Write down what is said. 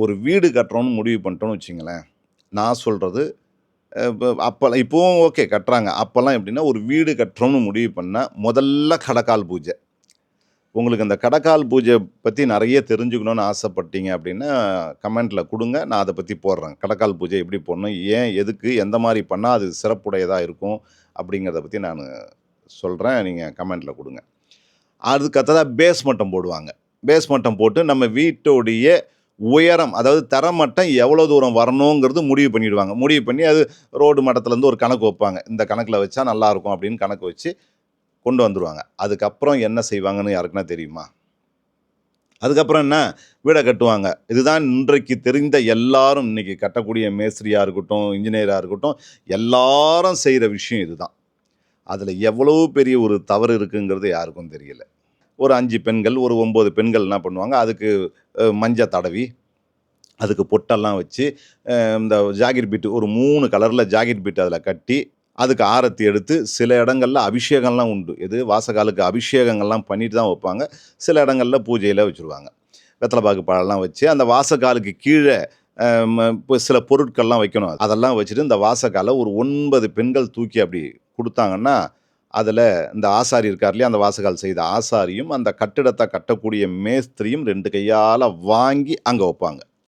ஒரு வீடு கட்டுறோன்னு முடிவு பண்ணிட்டோன்னு வச்சுங்களேன் நான் சொல்கிறது அப்போல்லாம் இப்போவும் ஓகே கட்டுறாங்க. அப்போல்லாம் எப்படின்னா ஒரு வீடு கட்டுறோம்னு முடிவு பண்ணால் முதல்ல கடக்கால் பூஜை. உங்களுக்கு அந்த கடக்கால் பூஜை பற்றி நிறைய தெரிஞ்சுக்கணும்னு ஆசைப்பட்டீங்க அப்படின்னா கமெண்ட்டில் கொடுங்க. நான் அதை பற்றி போடுறேன். கடக்கால் பூஜை எப்படி போடணும் ஏன் எதுக்கு எந்த மாதிரி பண்ணால் அது சிறப்புடையதாக இருக்கும் அப்படிங்கிறத பற்றி நான் சொல்கிறேன் நீங்கள் கமெண்ட்டில் கொடுங்க. அதுக்கு பேஸ் மட்டம் போடுவாங்க. பேஸ் மட்டம் போட்டு நம்ம வீட்டோடைய உயரம் அதாவது தரமட்டம் எவ்வளோ தூரம் வரணுங்கிறது முடிவு பண்ணிடுவாங்க. முடிவு பண்ணி அது ரோடு மட்டத்துலேருந்து ஒரு கணக்கு வைப்பாங்க. இந்த கணக்கில் வச்சா நல்லாயிருக்கும் அப்படின்னு கணக்கு வச்சு கொண்டு வந்துடுவாங்க அதுக்கப்புறம் என்ன செய்வாங்கன்னு யாருக்குன்னா தெரியுமா? அதுக்கப்புறம் என்ன? வீடை கட்டுவாங்க. இதுதான் இன்றைக்கு தெரிந்த எல்லாரும் இன்னைக்கு கட்டக்கூடிய மேஸ்திரியாக இருக்கட்டும் இன்ஜினியராக இருக்கட்டும் எல்லாரும் செய்கிற விஷயம் இதுதான். அதில் எவ்வளோ பெரிய ஒரு தவறு இருக்குங்கிறது யாருக்கும் தெரியல. ஒரு அஞ்சு பெண்கள் ஒரு ஒம்பது பெண்கள் என்ன பண்ணுவாங்க? அதுக்கு மஞ்சள் தடவி அதுக்கு பொட்டெல்லாம் வச்சு இந்த ஜாக்கெட் பீட்டு ஒரு மூணு கலரில் ஜாக்கெட் பீட்டு அதில் கட்டி அதுக்கு ஆரத்தி எடுத்து சில இடங்களில் அபிஷேகம்லாம் உண்டு. இது வாசகாலுக்கு அபிஷேகங்கள்லாம் பண்ணிட்டு தான் வைப்பாங்க. சில இடங்களில் பூஜையில் வச்சுருவாங்க. வெத்தலைப்பாக்கு பழம்லாம் வச்சு அந்த வாசக்காலுக்கு கீழே இப்போ சில பொருட்கள்லாம் வைக்கணும். அதெல்லாம் வச்சுட்டு இந்த வாசக்காலை ஒரு ஒன்பது பெண்கள் தூக்கி அப்படி கொடுத்தாங்கன்னா அதில் இந்த ஆசாரி இருக்கார் இல்லையா அந்த வாசகால் செய்த ஆசாரியும் அந்த கட்டிடத்தை கட்டக்கூடிய மேஸ்திரியும் ரெண்டு கையால் வாங்கி அங்கே வைப்பாங்க.